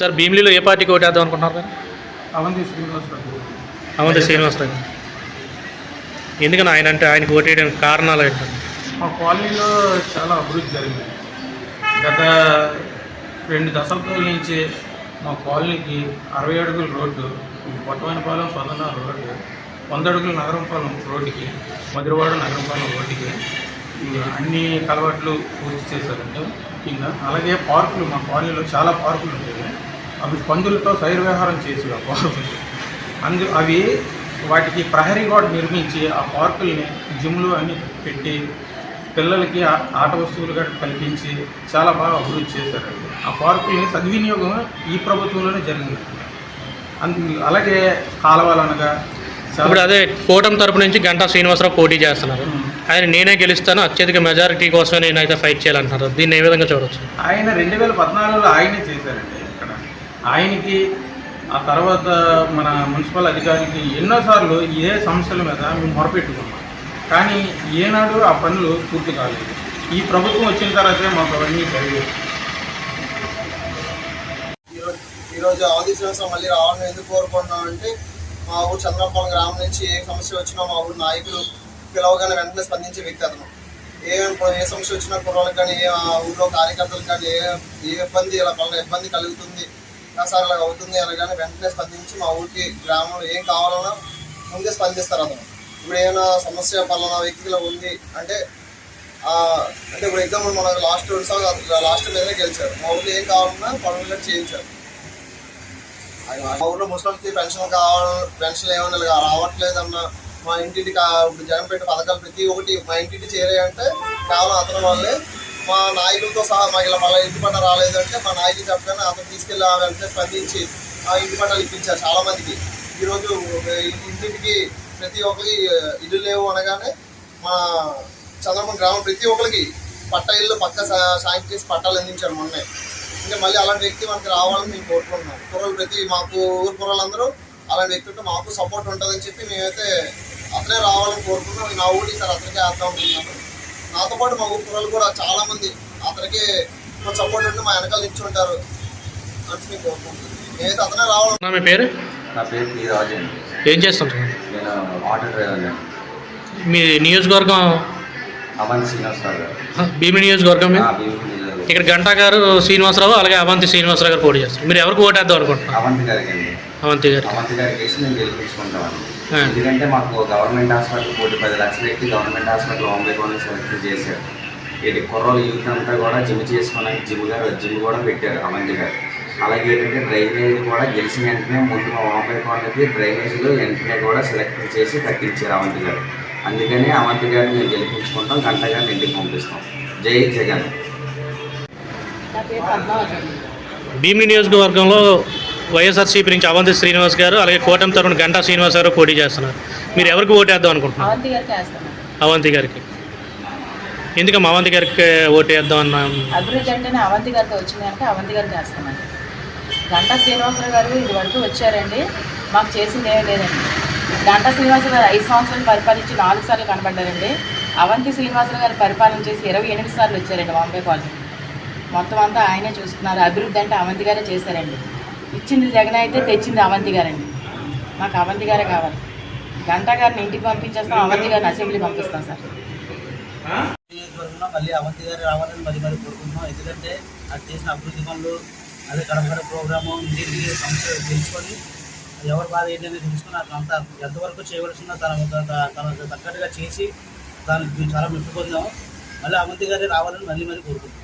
Sir భీమిలీలో ఏ పార్టీకి ఓటేద్దాం అనుకుంటున్నారు అవంతి శ్రీనివాసరావు అవంతి శ్రీనివాసరావు. ఎందుకని ఆయన అంటే ఆయనకు ఓటేయడానికి కారణాలు ఏంటంటే మా కాలనీలో చాలా అభివృద్ధి జరిగింది. గత రెండు దశాబ్దాల నుంచి మా కాలనీకి అరవై అడుగుల రోడ్డు పొట్టవైనపాలెం స్వతంత్ర రోడ్డు వంద అడుగుల నగరంపాలెం రోడ్డుకి మధురవాడ నగరంపాలెం రోడ్డుకి అన్ని కలవాట్లు పూర్తి చేశారంటే. ముఖ్యంగా అలాగే పార్కులు మా కాలనీలో చాలా పార్కులు ఉండేవి అవి పందులతో శైర్విహారం చేసి ఆ పార్కులు అందు అవి వాటికి ప్రహరీ గోడ నిర్మించి ఆ పార్కుల్ని జిమ్లు అన్ని పెట్టి పిల్లలకి ఆ- ఆట వస్తువులు కూడా కల్పించి చాలా బాగా అభివృద్ధి చేశారండి ఆ పార్కుల్ని సద్వినియోగం ఈ ప్రభుత్వంలోనే జరిగింది. అందు అలాగే కాలువలు అనగా ఇప్పుడు అదే కూటమి తరపు నుంచి గంటా శ్రీనివాసరావు పోటీ చేస్తున్నారు. ఆయన నేనే గెలుస్తాను అత్యధిక మెజారిటీ కోసమే నేనైతే ఫైట్ చేయాలంటున్నారు. దీన్ని ఏ విధంగా చూడొచ్చు? ఆయన రెండు వేల పద్నాలుగులో ఆయనే చేశారండి. ఆయనకి ఆ తర్వాత మన మున్సిపల్ అధికారికి ఎన్నోసార్లు ఇదే సమస్యల మీద మేము మొరపెట్టుకున్నాం. కానీ ఏనాడు ఆ పనులు పూర్తి కాలేదు. ఈ ప్రభుత్వం వచ్చిన తర్వాతే మాకు అవన్నీ జరిగాయి. ఈరోజు ఈరోజు అవధి శ్రీనివాసం మళ్ళీ రావాలని ఎందుకు కోరుకుంటున్నాం అంటే మా ఊరు చంద్రపాలెం గ్రామం నుంచి ఏ సమస్య వచ్చినా మా ఊరు నాయకులు పిలవగానే వెంటనే స్పందించే వ్యక్తి అతను. ఏ ఏ సమస్య వచ్చినా కుర్రాళ్ళకి కానీ ఏ ఆ ఊళ్ళో కార్యకర్తలకు కానీ ఏ ఏ ఇబ్బంది ఇలా పలానా ఇబ్బంది కలుగుతుంది సార్ ఇలా అవుతుంది అనగానే వెంటనే స్పందించి మా ఊరికి గ్రామంలో ఏం కావాలన్నా ముందే స్పందిస్తారు అతను. ఇప్పుడు ఏమైనా సమస్య పలానా వ్యక్తిలో ఉంది అంటే అంటే ఇప్పుడు ఎగ్జాంపుల్ మన లాస్ట్ రెండు సార్లు లాస్ట్ మీదనే గెలిచారు. మా ఊళ్ళో ఏం కావాలన్నా పనులు చేయించారు. మా ఊళ్ళో ముసలికి పెన్షన్ కావాలి పెన్షన్ ఏమన్నా రావట్లేదన్నా రావట్లేదన్న మా ఇంటికి ఇప్పుడు జగన్ పెట్టే పథకాలు ప్రతి ఒక్కటి మా ఇంటికి చేరాయంటే కేవలం అతని వాళ్ళే మా నాయకులతో సహా మాకు ఇలా మళ్ళీ ఇంటి పట్ట రాలేదంటే మా నాయకులు చెప్పగానే అతను తీసుకెళ్ళి ఆ వెంటనే స్పందించి ఆ ఇంటి పట్టాలు ఇప్పించారు చాలా మందికి. ఈరోజు ఇంటికి ప్రతి ఒక్కరికి ఇల్లు లేవు అనగానే మా చంద్రబాబు గ్రామం ప్రతి ఒక్కరికి పట్ట ఇల్లు పక్క సాయం చేసి పట్టాలు అందించారు మొన్నే. ఇంకా మళ్ళీ అలాంటి వ్యక్తి మనకి రావాలని మేము కోరుకుంటున్నాం. కుర్రలు ప్రతి మాకు ఊరు కుర్రలందరూ అలాంటి వ్యక్తి ఉంటే మాకు సపోర్ట్ ఉంటుందని చెప్పి మేమైతే అతనే రావాలని కోరుకుంటున్నాం. నా ఊరి సార్ అతనికే వేద్దాం అనుకుంటున్నాను నాతో పాటు మా ఊరు కూడా చాలా మంది అతనికే సపోర్ట్ ఉంటే మా వెనకాల నిల్చుంటారు ఉంటారు. అని మేమైతే అతనే రావాలని నా మీ పేరు? నా పేరు పి రాజు అండి. ఏం చేస్తుంటారు? నేను ఆటో డ్రైవర్ మీ నియోజకవర్గం అమన్ శ్రీనివాసరావు భీమి నియోజకవర్గం. ఇక్కడ గంటా గారు శ్రీనివాసరావు అలాగే అవంతి శ్రీనివాసరావు గారు పోటీ చేస్తారు. మీరు ఎవరికి ఓటేద్దాం అనుకుంటున్నారు? అవంతి గారికి అవంతి గారికి. అవంతి గారికి వేసి గెలిపించుకుంటామండి. ఎందుకంటే మాకు గవర్నమెంట్ హాస్పిటల్ కోటి పది లక్షలు ఎక్కి government hospital Bombay colony select చేశారు. ఇటు కుర్రోలు యూత్ అంతా కూడా జిమ్ చేసుకోవడానికి జిమ్ గారు జిమ్ కూడా పెట్టారు అవంతి గారు. అలాగే ఏంటంటే డ్రైనేజ్ కూడా గెలిచిన వెంటనే ముందు మా బాంబే కాలనీకి డ్రైనేజ్లో వెంటనే కూడా సెలెక్ట్ చేసి కట్టించారు అవంతి గారు. అందుకని అవంతి గారిని మేము గెలిపించుకుంటాం గంట గారిని ఇంటికి పంపిస్తాం. జై జగన్. భీమిలి నియోజకవర్గంలో వైఎస్ఆర్సీపీ నుంచి అవంతి శ్రీనివాస్ గారు అలాగే కోటం తరపున గంటా శ్రీనివాస్ గారు పోటీ చేస్తున్నారు. మీరు ఎవరికి ఓటేద్దాం అనుకుంటున్నారు? అవంతి గారికి వేస్తాను. అవంతి గారికి. ఎందుకమ్మా అవంతి గారికి ఓటేద్దాం అన్న? అభివృద్ధి అంటేనే అవంతి గారికి వచ్చింది కనుక అవంతి గారికి వేస్తామండి. గంటా శ్రీనివాసరావు గారు ఇది వరకు వచ్చారండి. మాకు చేసింది ఏమీ లేదండి. గంటా శ్రీనివాసరావు గారు ఐదు సంవత్సరాలు పరిపాలించి నాలుగు సార్లు కనబడ్డారండి. అవంతి శ్రీనివాసరావు గారు పరిపాలన చేసి ఇరవై ఎనిమిది సార్లు వచ్చారండి బాంబే కాలనీ. మొత్తం అంతా ఆయనే చూసుకున్నారు. అభివృద్ధి అంటే అవంతి గారే చేశారండి. ఇచ్చింది జగన్ అయితే తెచ్చింది అవంతి గారండి. మాకు అవంతి గారే కావాలి. గంటా గారిని ఇంటికి పంపించేస్తాం అవంతి గారిని అసెంబ్లీ పంపిస్తాం సార్. మళ్ళీ అవంతి గారు రావాలని మరి మరి కోరుకుంటున్నాం. ఎందుకంటే అది చేసిన అభివృద్ధి పనులు అదే కడపడ ప్రోగ్రాము ఇంటికి సమస్యలు తెలుసుకొని ఎవరి బాధ ఏంటనేది తెలుసుకొని అంత ఎంతవరకు చేయవలసిందో తన తన- తగ్గట్టుగా చేసి దానికి చాలా మెప్పు పొందాము. మళ్ళీ అవంతి గారే రావాలని మళ్ళీ మళ్ళీ కోరుకుంటున్నాం.